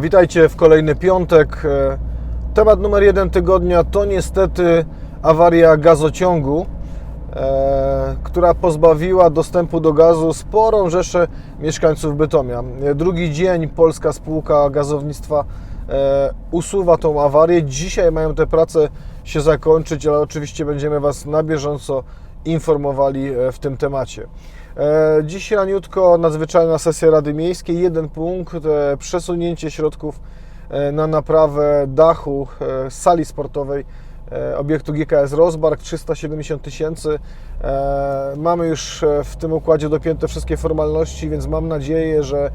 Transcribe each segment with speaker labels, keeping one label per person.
Speaker 1: Witajcie w kolejny piątek. E, Temat numer jeden tygodnia to niestety awaria gazociągu, e, która pozbawiła dostępu do gazu sporą rzeszę mieszkańców Bytomia. E, Drugi dzień polska spółka gazownictwa usuwa tą awarię. Dzisiaj mają te prace się zakończyć, ale oczywiście będziemy Was na bieżąco informowali e, w tym temacie. E, Dziś raniutko nadzwyczajna sesja Rady Miejskiej. Jeden punkt, e, przesunięcie środków na naprawę dachu sali sportowej obiektu GKS Rozbark 370 tysięcy. Mamy już w tym układzie dopięte wszystkie formalności, więc mam nadzieję, że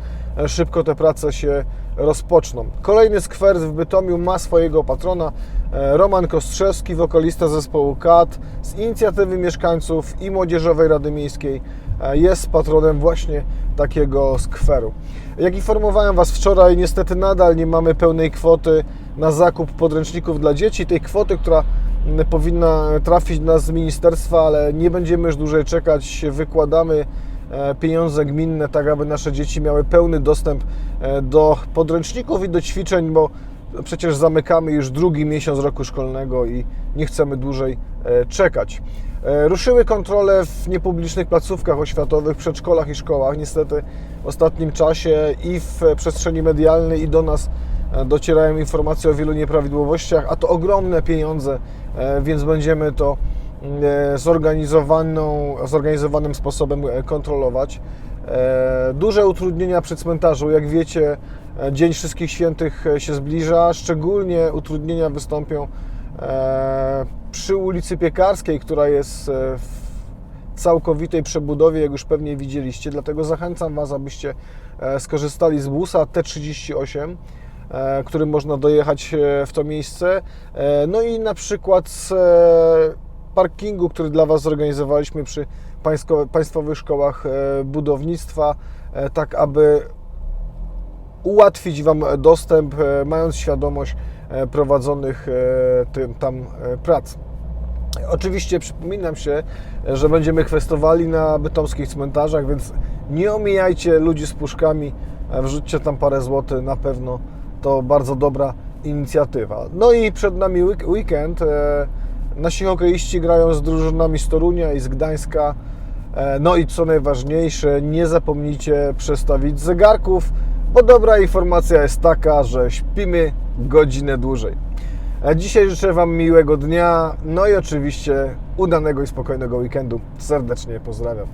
Speaker 1: szybko te prace się rozpoczną. Kolejny skwer w Bytomiu ma swojego patrona. E, Roman Kostrzewski, wokalista zespołu KAT z inicjatywy mieszkańców i Młodzieżowej Rady Miejskiej e, jest patronem właśnie takiego skweru. Jak informowałem Was wczoraj, niestety nadal nie mamy pełnej kwoty na zakup podręczników dla dzieci. Tej kwoty, która powinna trafić do nas z ministerstwa, ale nie będziemy już dłużej czekać. Wykładamy pieniądze gminne, tak aby nasze dzieci miały pełny dostęp e, do podręczników i do ćwiczeń, bo przecież zamykamy już drugi miesiąc roku szkolnego i nie chcemy dłużej e, czekać. E, Ruszyły kontrole w niepublicznych placówkach oświatowych, przedszkolach i szkołach. Niestety w ostatnim czasie i w przestrzeni medialnej i do nas e, docierają informacje o wielu nieprawidłowościach, a to ogromne pieniądze, e, więc będziemy to e, zorganizowaną, zorganizowanym sposobem e, kontrolować. E, Duże utrudnienia przy cmentarzu. Jak wiecie, e, Dzień Wszystkich Świętych e, się zbliża. Szczególnie utrudnienia wystąpią e, przy ulicy Piekarskiej, która jest e, w całkowitej przebudowie, jak już pewnie widzieliście. Dlatego zachęcam Was, abyście e, skorzystali z busa T38, e, którym można dojechać e, w to miejsce. E, No i na przykład z e, parkingu, który dla Was zorganizowaliśmy przy państwo- państwowych szkołach e, budownictwa, e, tak aby ułatwić Wam dostęp, e, mając świadomość prowadzonych tam prac. Oczywiście przypominam się, że będziemy kwestowali na bytomskich cmentarzach, więc nie omijajcie ludzi z puszkami, wrzućcie tam parę złotych, na pewno to bardzo dobra inicjatywa. No i przed nami week- weekend. Nasi hokeiści grają z drużynami z Torunia i z Gdańska. E, No i co najważniejsze, nie zapomnijcie przestawić zegarków, bo dobra informacja jest taka, że śpimy godzinę dłużej. Dzisiaj życzę Wam miłego dnia, no i oczywiście udanego i spokojnego weekendu. Serdecznie pozdrawiam.